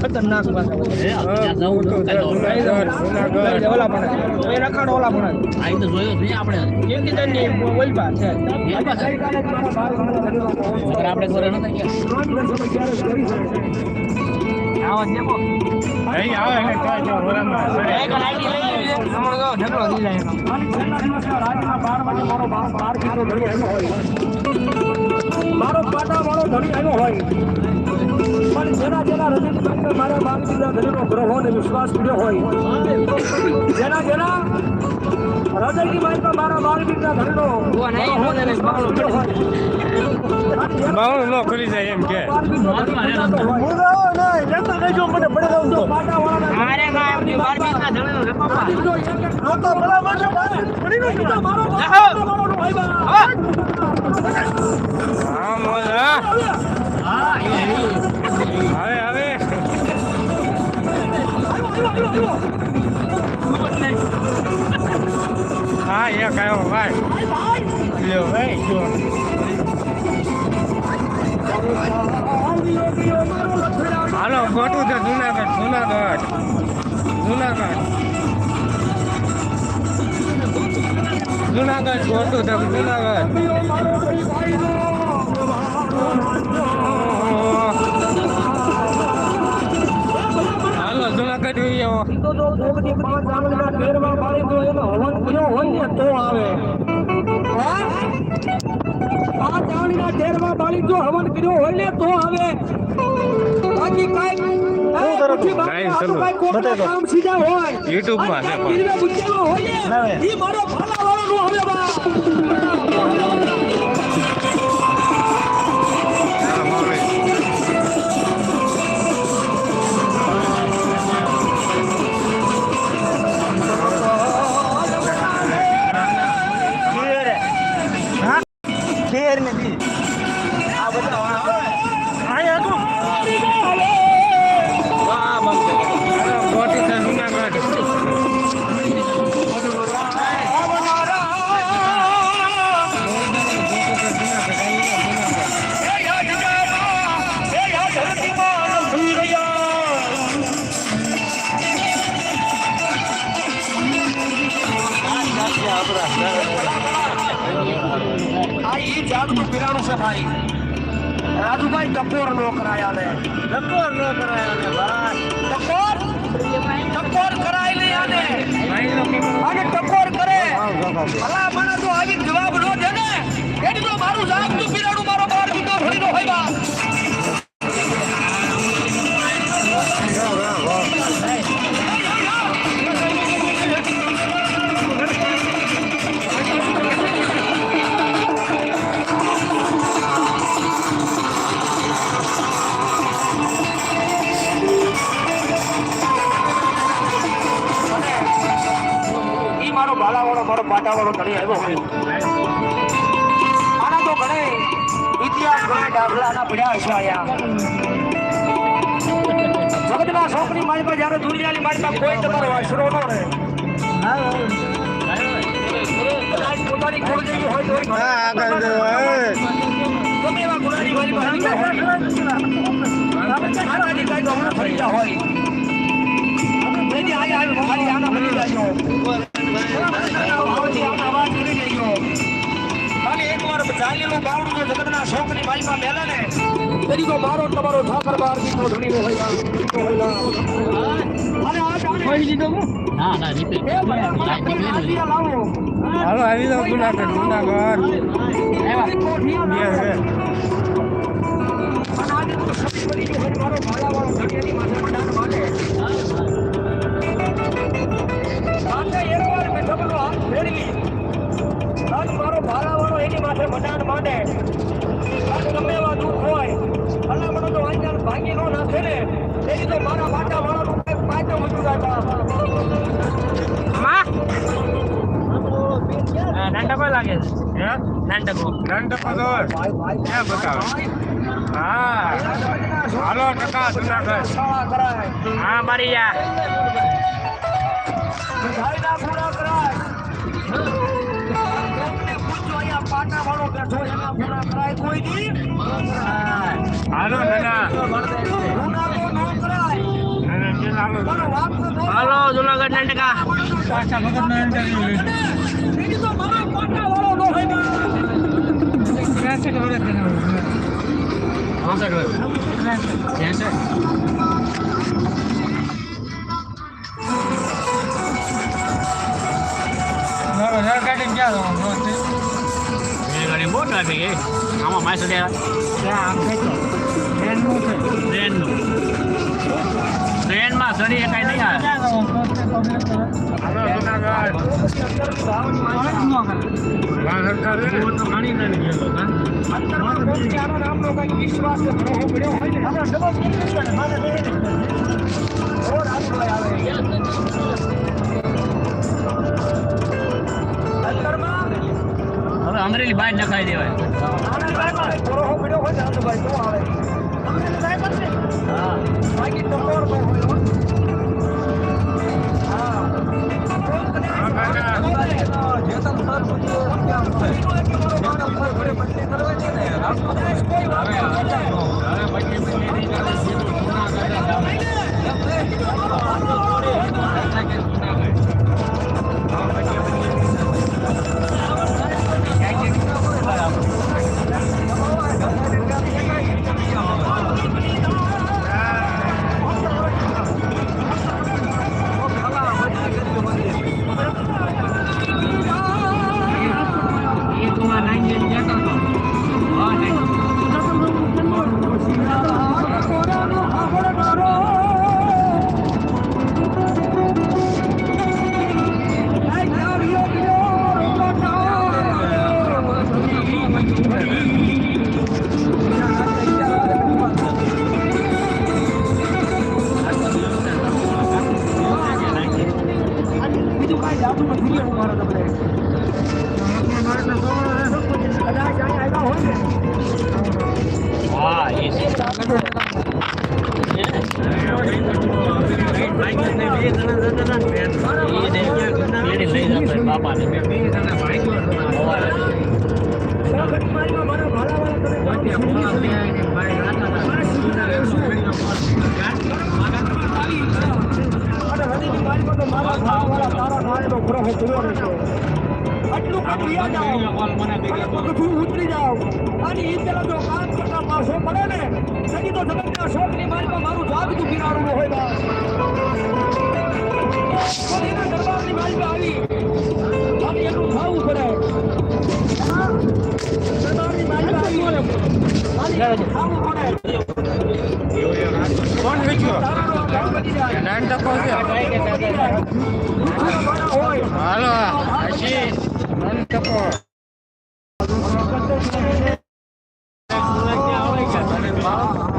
ખતરનાક ઓલા પણ એ રખાડો ઓલા પણ આ તો જોયો જ આપણે. ઘરે નતા ગયા. આવા દેખો. આવે જો એક લાઈટી લઈ લેવી છે. હમણાં તો ઢગલો થઈ જાય એનો. મારો પાટા વાળો ધણી આવ્યો હોય. પણ જેના જેના હૃદય મારા બાપજીના ધર્મનો ગ્રહો અને વિશ્વાસ પડ્યો હોય. જેના જેના માહિતી મારા ભુવા નહીં, હું એને પડ્યો હોય. બાવળું ન ખુલી જાય એમ કે. મારો હવે હવે હા એક આવ્યો ભાઈ લ્યો ભાઈ હાલો ખોટું છે જુનાગઢ જુનાગઢ જુનાગઢ જુનાગઢ ખોટું છે જુનાગઢ તો જો પાંચ એનો હવન કર્યો હોય ને તો આવે. પાંચ તેરમા બાળક જો હવન કર્યો હોય ને તો આવે. બાકી કાંઈ પછી જાતનું પીરાણું છે ભાઈ. રાજુભાઈ ટકોર નો કરાયા ને ટકોર નો કરાયા ને ભાઈ ટકોર? ટકોર કરાય નહીં આને. આને ટકોર કરે. ભલા મને તો આવી જવાબ નો દે ને આના તો ઘણે ઇતિહાસ ઘણા દાખલાના પડ્યા છે આયા જગતના છોકરી મારી પર જ્યારે દુનિયાની મારી પાસે કોઈ તમારો આશરો ન રહે. પોતાની કુળદેવી હોય તો એવા ગુનાની હોય આનાથી કાંઈ તો હમણાં ફરી ગયા હોય. આયા આવી ખાલી આના ફરી જાજો. એકવાર ચાલેલું બાવડું જગતના શોખની માલિકા મેલે ને તેની મારો તમારો ઠાકર બાર દીકરો ધણીનો હોય આ, દીકરો હોય આ. અને આ ના ના લાવો. હાલો આવી જાઓ જુનાગઢ જુનાગઢ કોઠિયા બે છે અને આજે તો સબી બની ગયું હોય મારો ધણીયાની માથે મંડાણ માથે માંડે. આજ ગમે એવા દુઃખ હોય, ભલામણો તો વાંચન ભાંગી નો નાખે ને, એ તો મારા ઊંચું જાય બાપ. નાનટકો લાગે છે? હે? નાનટકો નાનટકો તો ક્યાં બતાવે. હા. હાલો ટકા જુનાગઢ હા મારી યા પૂરા કરાય. અહીંયા પાટાવાળો બેઠો એના પૂરા કરાય કોઈ દી? હાલો નાના. પૂરા તો ન કરાય. હાલો જુનાગઢ ના ટકા. પાછા વગરનો ઇન્ટરવ્યુ લઈશું બીજું તો મારા કોટા વાળો નો હોય બા. ક્યાંસે કે વડે તેને મારો એ? આમાં માય ખેંચો ટ્રેનનું છે ટ્રેનમાં સડી એકાઈ નહીં આવે. ક્યાં અમરેલી બહાર નખાઈ દેવાય. આનંદભાઈ આટલું કામ યાદ આવો. ઉતરી જાઓ. અને પેલા જો કામ કરતા પાછો પડે ને, તો શોખની મારીમાં મારું જાગતું કિનારું ન હોય બા. તો મારીમાં આવી. અને એનું ખાવું પડે. હા? દરબારની મારીમાં આવી. ખાવું પડે. કોણ વેચ્યો ટાઈમ તો કહો છે હાલો આશીષ મન કપો Thank you.